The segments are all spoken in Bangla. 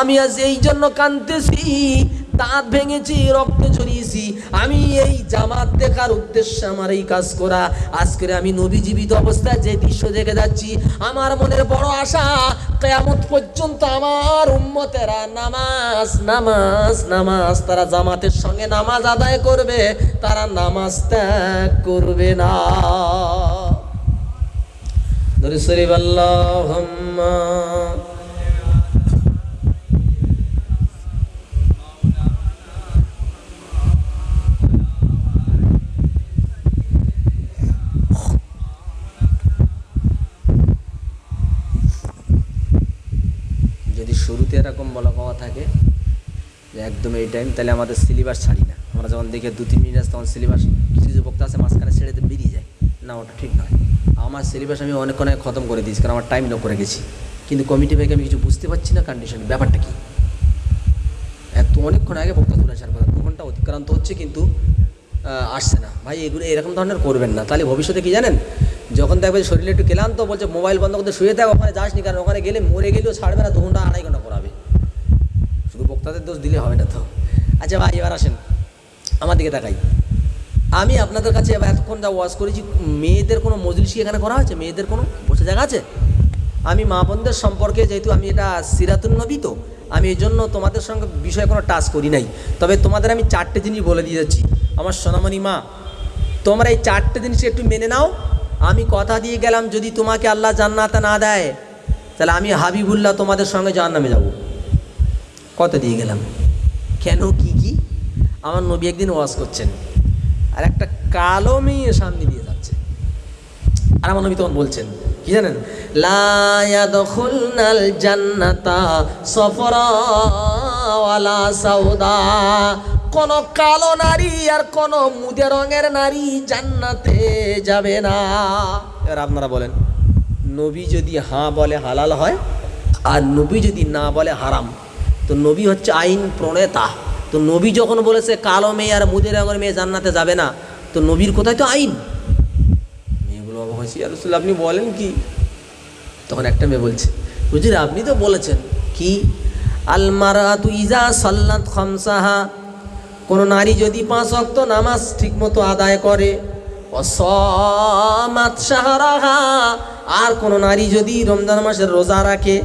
আমি আজ এই জন্য কাঁদতেছি, দাঁত ভেঙেছি, রক্ত ঝরিয়েছি। আমি এই জামাত দেখার উদ্দেশ্যে আমার এই কাজ করা। আজকে আমি নবী জীবিত অবস্থায় যে দৃশ্য দেখে যাচ্ছি, আমার মনের বড় আশা, কেয়ামত পর্যন্ত আমার উম্মতেরা নামাজ নামাজ নামাজ, তারা জামাতের সঙ্গে নামাজ আদায় করবে, তারা নামাজ ত্যাগ করবে না। ধরে শরীফ আল্লাহুম্মা। যদি শুরুতে এরকম বলা পাওয়া থাকে যে একদম এই টাইম তাহলে আমাদের সিলেবাস ছাড়ি না। আমরা যখন দেখে দু তিন মিনিট আসে তখন সিলেবাস কিছু কিছু বক্তা আছে মাঝখানে ছেড়ে বেরিয়ে যায়। না, ওটা ঠিক নয়। আমার সিলেবাস আমি অনেকক্ষণ আগে খতম করে দিয়েছি, কারণ আমার টাইম লক করে গেছি। কিন্তু কমিটি ভাইকে আমি কিছু বুঝতে পারছি না কন্ডিশন ব্যাপারটা কী? এত অনেকক্ষণ আগে বক্তা তুলে আসার কথা, দু ঘণ্টা অতিক্রান্ত হচ্ছে কিন্তু আসছে না। ভাই, এগুলো এরকম ধরনের করবেন না। তাহলে ভবিষ্যতে কি জানেন? যখন দেখবে শরীরে একটু ক্লান্ত, বলছে, মোবাইল বন্ধ করতে শুয়ে থাক, ওখানে যাসনি কারণ ওখানে গেলে মরে গেলেও ছাড়বে না দু ঘণ্টা আড়াই ঘণ্টা করাবে শুধু বক্তাদের দোষ দিলে হবে না তো। আচ্ছা ভাই, এবার আসেন। আমার দিকে তাকাই। আমি আপনাদের কাছে এতক্ষণ যা ওয়াজ করেছি, মেয়েদের কোনো মজলিস কি এখানে করা হয়েছে? মেয়েদের কোনো বসে জায়গা আছে? আমি মা বোনদের সম্পর্কে যেহেতু আমি এটা সিরাতুন নবী তো, আমি এই জন্য তোমাদের সঙ্গে বিষয়ে কোনো টাচ করি নাই। তবে তোমাদের আমি চারটে জিনিস বলে দিয়ে যাচ্ছি। আমার সোনামণি মা, তোমরা এই চারটে জিনিস একটু মেনে নাও আমি কথা দিয়ে গেলাম, যদি তোমাকে আল্লাহ জান্নাতে না দেয়, তাহলে আমি হাবিবুল্লাহ তোমাদের সঙ্গে জাহান্নামে যাব। কথা দিয়ে গেলাম? কেন, কি কি? আমার নবী একদিন ওয়াজ করছেন, আর একটা কালো মেয়ে সামনে দিয়ে যাচ্ছে। আর আমার নবী তখন বলছেন, কি জানেন? লায়াদখুলনাল জান্নাতা সফরা ওয়ালা কোন কালো নারী আর কোন মুদে রঙের নারী জান্নাতে যাবে না। এবার আপনারা বলেন, নবী যদি হাঁ বলে হালাল হয় আর নবী যদি না বলে হারাম, তো নবী হচ্ছে আইন প্রণেতা। তো নবী যখন বলেছে কালো মেয়ে আর মুদে রঙের মেয়ে জান্নাতে যাবে না, তো নবীর কোথায় তো আইন। মেয়েগুলো অবাক হয়েছি আর রসুল, আপনি বলেন কি? তখন একটা মেয়ে বলছে, হুজুর আপনি তো বলেছেন কি? আলমারা তু ইজা সাল্লাত খামসাহা কোনো নারী যদি পাঁচ অক্ত নামাজ ঠিকমতো আদায় করে আর কোনো নারী যদি রমজান মাসের রোজা রাখে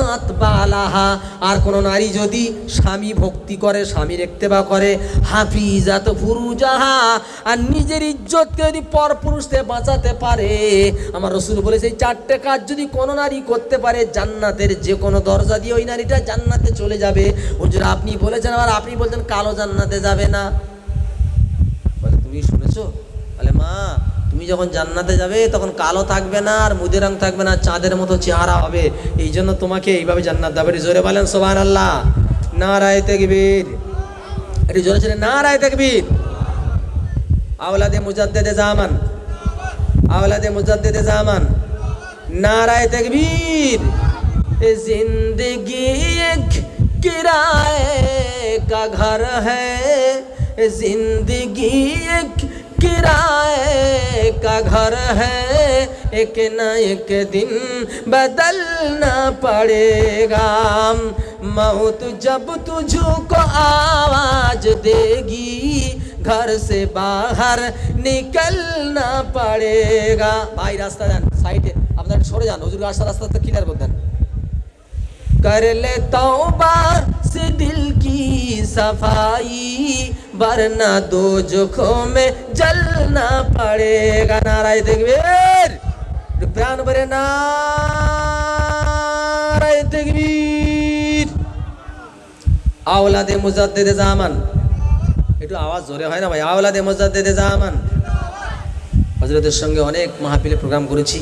আতত বালাহা। আর কোনো নারী যদি স্বামী ভক্তি করে স্বামীর একতেবা করে, হাফিজাত ফুরুজাহা। আর নিজের ইজ্জতকে যদি পর পুরুষকে বাঁচাতে পারে, আমার রসুল বলেছে এই চারটে কাজ যদি কোনো নারী করতে পারে, জান্নাতের যে কোনো দরজা দিয়ে ওই নারীটা জান্নাতে চলে যাবে। হুজুর, আপনি বলেছেন, আবার আপনি বলছেন কালো জান্নাতে যাবে না। বলে, তুমি শুনেছো? বলে, মা তুমি যখন জান্নাতে যাবে তখন কালো থাকবে না আর মুদে রং থাকবে না চাঁদের মতো চেহারা হবে এই জন্য তোমাকে এইভাবে জান্নাত যাবে একটু জোরে বলেন সোবান আল্লাহ না রায় তেকবীর একটু জোরে ছিলেন না রায় তেকবীর আওলাদে মুজাদ্দেদে জামান আওলাদে মুজাদ্দেদে জামান নারায় তকবীর ए जिंदगी एक किराए का घर है जिंदगी एक किराए का घर है एक न एक दिन बदलना पड़ेगा मौत जब तुझको आवाज देगी घर से बाहर निकलना पड़ेगा भाई रास्ता देन সাইডে আপনারা সরে যান হুজুর রাস্তা রাস্তা তো ক্লিয়ার করে দেন कर ले तौबा से दिल की सफाई वरना दो जोखों में जलना पड़ेगा नाराय तकबीर প্রাণ ভরে নারায় তকবীর আওলাদে মুজাদ্দেদে জামান একটু আওয়াজ জোরে হয় না ভাই আওলাদে মুজাদ্দেদে জামান হজরতের সঙ্গে অনেক মাহফিলে প্রোগ্রাম করেছি